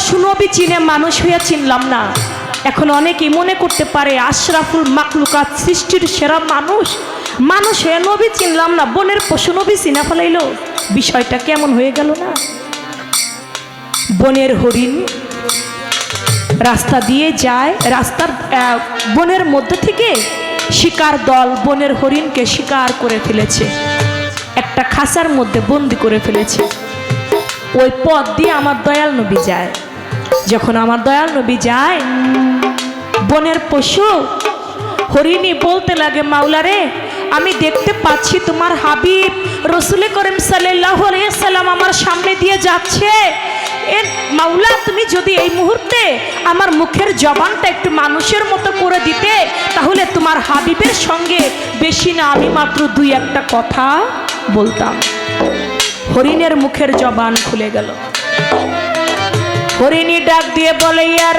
পশু নবী চিনে মানুষ হইয়া চিনলাম না। এখন অনেকেই মনে করতে পারে আশরাফুল মাকলুকাত সৃষ্টির সেরা মানুষ। মানুষ হয়ে নবী চিনলাম না, বনের পশু নবী চিনা ফেলাইল। বিষয়টা কেমন হয়ে গেল না? বনের হরিণ রাস্তা দিয়ে যায়, রাস্তার বনের মধ্যে থেকে শিকার দল বনের হরিণকে শিকার করে ফেলেছে। একটা খাসার মধ্যে বন্দি করে ফেলেছে। ওই পথ দিয়ে আমার দয়াল নবী যায়। যখন আমার দয়াল নবী যায়, বনের পশু হরিণী বলতে লাগে, মাওলারে, আমি দেখতে পাচ্ছি তোমার হাবিব রসুল করিম সাল্লাম আমার সামনে দিয়ে যাচ্ছে। এ মাওলা, তুমি যদি এই মুহূর্তে আমার মুখের জবানটা একটু মানুষের মতো করে দিতে, তাহলে তোমার হাবিবের সঙ্গে বেশি না, আমি মাত্র দুই একটা কথা বলতাম। হরিণের মুখের জবান খুলে গেল। হরিণী ডাক দিয়ে বলে ইয়া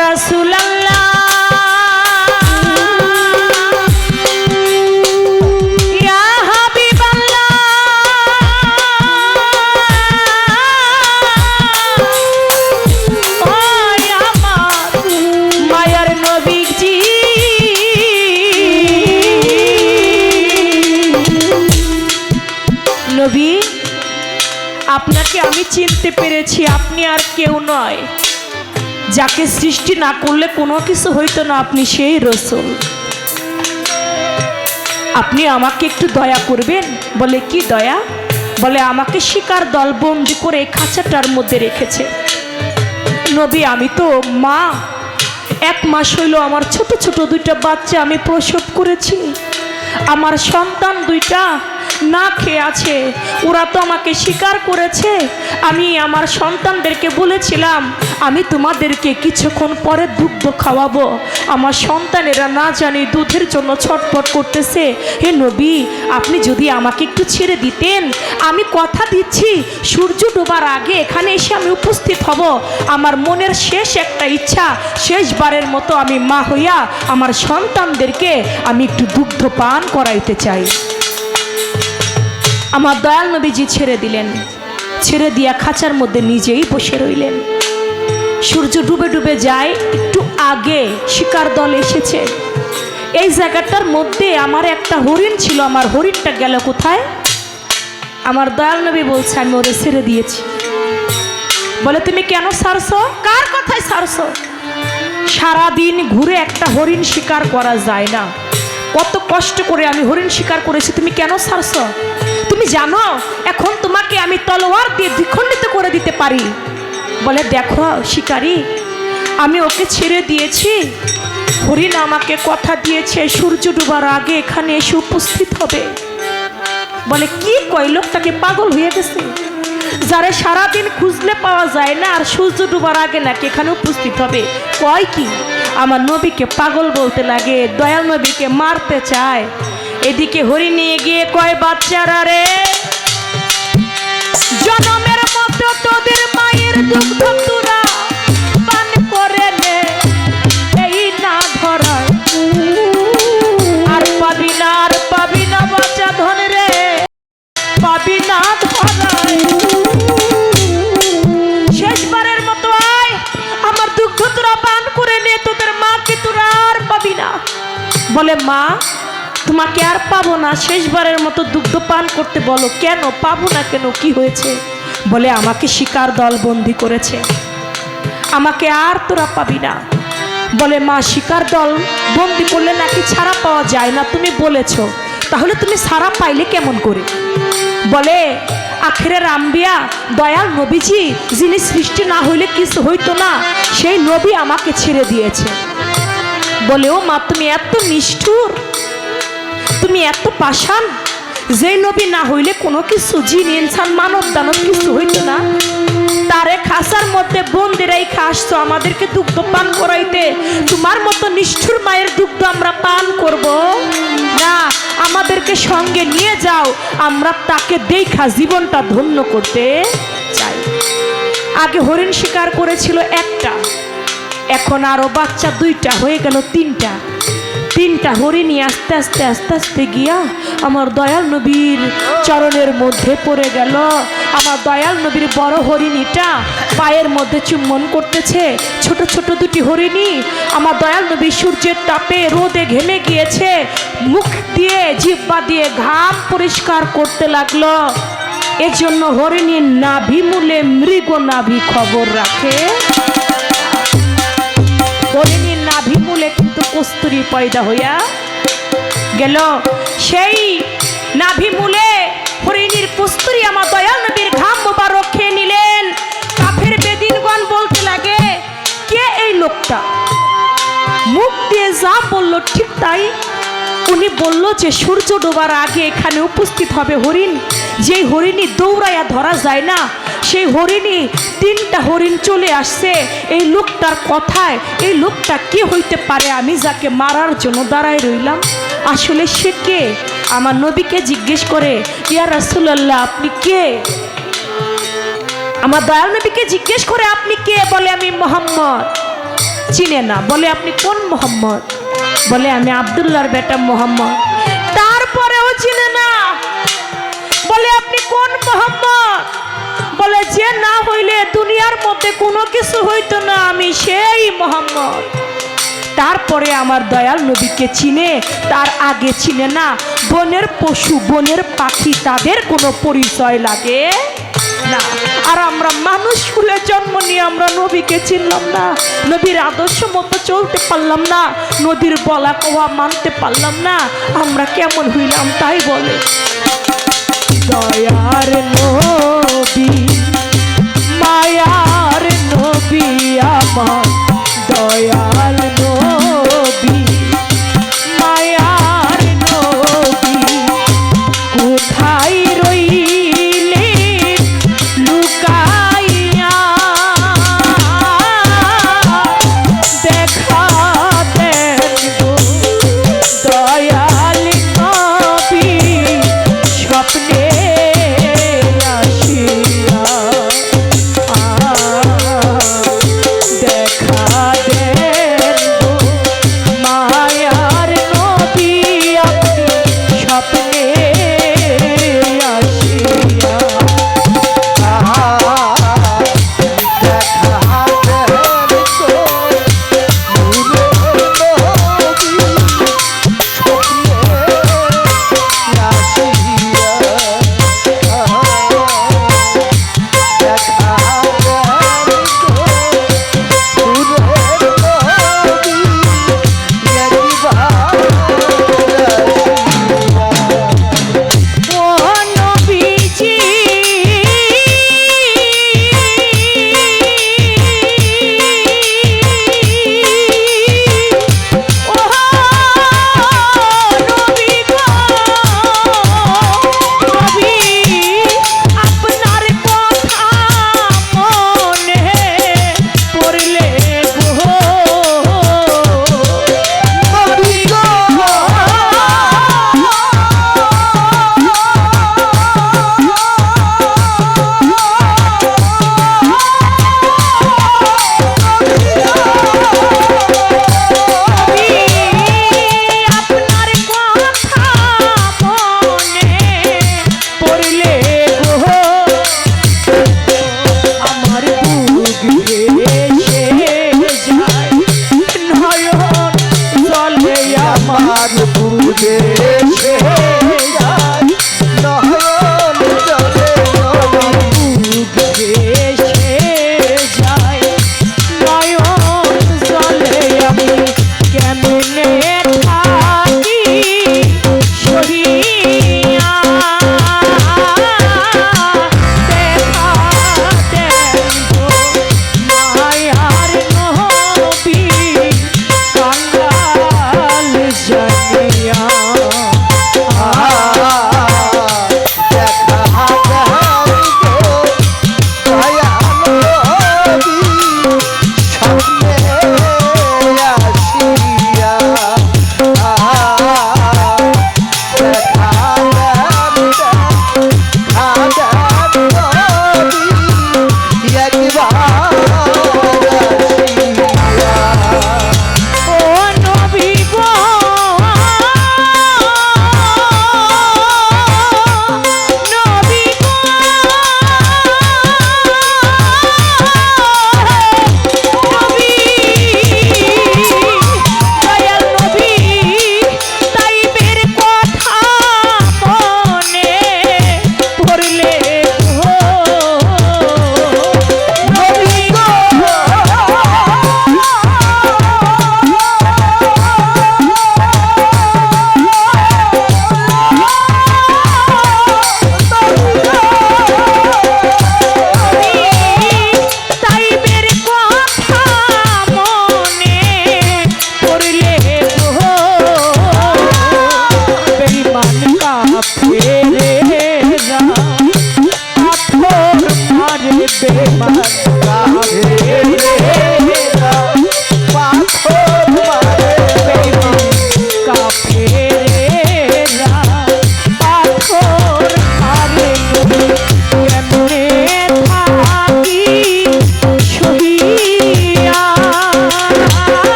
নবী আপনাকে আমি চিনতে পেরেছি আপনি আর কেউ নয়। যাকে সৃষ্টি না করলে কোনো কিছু হইতো না, আপনি সেই রসুল। আপনি আমাকে একটু দয়া করবেন? বলে, কি দয়া? বলে, আমাকে শিকার দল বন্দি করে খাঁচাটার মধ্যে রেখেছে। নবী, আমি তো মা। এক মাস হইল আমার ছোট ছোট দুইটা বাচ্চা আমি প্রসব করেছি। আমার সন্তান দুইটা না খেয়ে আছে। ওরা তো আমাকে স্বীকার করেছে। আমি আমার সন্তানদেরকে বলেছিলাম, আমি তোমাদেরকে কিছুক্ষণ পরে দুগ্ধ খাওয়াবো। আমার সন্তানেরা না জানি দুধের জন্য ছটফট করতেছে। হে নবী, আপনি যদি আমাকে একটু ছেড়ে দিতেন, আমি কথা দিচ্ছি। সূর্য ডোবার আগে এখানে এসে আমি উপস্থিত হব। আমার মনের শেষ একটা ইচ্ছা, শেষবারের মতো আমি মা হইয়া আমার সন্তানদেরকে আমি একটু দুগ্ধ পান করাইতে চাই। আমার দয়াল নবীজি ছেড়ে দিলেন। ছেড়ে দিয়া খাঁচার মধ্যে নিজেই বসে রইলেন। সূর্য ডুবে ডুবে যায়, একটু আগে শিকার দল এসেছে। এই জায়গাটার মধ্যে আমার একটা হরিণ ছিল, আমার হরিণটা গেল কোথায়? আমার দয়াল নবী বলছে, আমি ওরে ছেড়ে দিয়েছি। বলে, তুমি কেন সারছো কার কথায় সারছো সারাদিন ঘুরে একটা হরিণ শিকার করা যায় না। কত কষ্ট করে আমি হরিণ শিকার করেছি, তুমি কেন ছাড়ছ? তুমি জানো, এখন তোমাকে আমি তলোয়ার দিয়ে দ্বিখণ্ডিত করে দিতে পারি। বলে, দেখো শিকারি, আমি ওকে ছেড়ে দিয়েছি। হরিণ আমাকে কথা দিয়েছে, সূর্য ডুবার আগে এখানে এসে উপস্থিত হবে। বলে, কি কয় লোকটাকে? পাগল হয়ে গেছে। যারা সারাদিন খুঁজলে পাওয়া যায় না, আর সূর্য ডুবার আগে নাকি এখানে উপস্থিত হবে। কয় কি? আমার নবীকে পাগল বলতে লাগে, দয়াল নবীকে মারতে চায়। এদিকে হরি নিয়ে গিয়ে কয়, বাচ্চারা রে! তোমাকে আর পাবো না। শেষবারের মতো দুগ্ধ পান করতে বলো, কেন? পাবো না কেন? কি হয়েছে? বলে আমাকে শিকার দল বন্দি করেছে। আমাকে আর তোরা পাবি না। বলে, মা, শিকার দল বন্দি করলে নাকি ছাড়া পাওয়া যায় না? তুমি বলেছ। তাহলে তুমি ছাড়া পাইলে কেমন করে? বলে আখেরের আম্বিয়া দয়াল নবীজি, যিনি সৃষ্টি না হইলে কিছু হইতো না, সেই নবী আমাকে ছেড়ে দিয়েছে। বলে, ও মা, তুমি এত নিষ্ঠুর। তুমি এত পাষাণ? যে নবী না হইলে কোনো কিছু জিন ইনসান, মানব দানব কিছু হইতো না। তারে খাসার মধ্যে বন্দিরাই খাসতো আমাদেরকে দুগ্ধ পান করাইতে। তোমার মতো নিষ্ঠুর মায়ের দুগ্ধ আমরা পান করব। না, আমাদেরকে সঙ্গে নিয়ে যাও। আমরা তাকে দেখা জীবনটা ধন্য করতে চাই। আগে হরিণ শিকার করেছিল একটা। এখন আরও বাচ্চা দুইটা, হয়ে গেল তিনটা। তিনটা হরিণী আস্তে আস্তে আস্তে আস্তে গিয়া আমার দয়াল নবীর চরণের মধ্যে পড়ে গেল। আমার দয়াল নবীর বড় হরিণীটা পায়ের মধ্যে চুম্বন করতেছে। ছোট ছোট দুটি হরিণী আমার দয়াল নবী সূর্যের তাপে রোদে ঘেমে গিয়েছে। মুখ দিয়ে জিব্বা দিয়ে ঘাম পরিষ্কার করতে লাগল। এজন্য হরিণীর নাভি মূলে মৃগ নাভি খবর রাখে। হরিণীর নাভি মূলে কস্তুরি পয়দা হইয়া গেল। সেই নাভি মূলে হরিণীর কস্তুরি আমার দয়াল নবীর ঘাম মোবারক খেয়ে নিলেন। কাফের বেদিনগণ বলতে লাগে, কে এই লোকটা? মুখ দিয়ে যা বলল ঠিক তাই। উনি বলল যে, সূর্য ডোবার আগে এখানে উপস্থিত হবে হরিণ। যেই হরিণী দৌড়াইয়া ধরা যায় না সেই হরিণী তিনটা হরিণ চলে আসছে। এই লোকটার কথায়, এই লোকটা কে হইতে পারে আমি যাকে মারার জন্য দাঁড়ায় রইলাম? আসলে সে কে? আমার নবীকে জিজ্ঞেস করে, ইয়া রাসুলাল্লাহ, আপনি কে? আমার দয়াল নবীকে জিজ্ঞেস করে, আপনি কে? বলে, আমি মোহাম্মদ। চিনে না, বলে, আপনি কোন মোহাম্মদ? বলে, আমি আবদুল্লাহর বেটা মোহাম্মদ। তারপরেও চিনে না, বলে, আপনি কোন মোহাম্মদ? বলে, যে না হইলে দুনিয়ার মধ্যে কোনো কিছু হইতো না, আমি সেই মোহাম্মদ। তারপরে আমার দয়াল নবীকে চিনে, তার আগে চিনে না, বনের পশু, বনের পাখি তাদের কোনো পরিচয় লাগে না। আর আমরা মানুষ কুলে জন্ম নিয়ে আমরা নবীকে চিনলাম না, নবীর আদর্শ মতো চলতে পারলাম না নদীর বলা কোয়া মানতে পারলাম না, আমরা কেমন হইলাম তাই বলে। দয়ার নবী মায়ার নবী আমার দয়াল নবী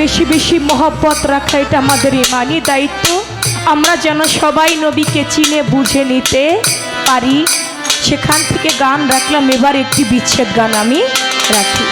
বেশি বেশি মহব্বত রাখা, এটা আমাদের ইমানি দায়িত্ব। আমরা যেন সবাই নবীকে চিনে, বুঝে নিতে পারি। সেখান থেকে গান রাখলাম, এবার একটি বিচ্ছেদ গান আমি রাখি।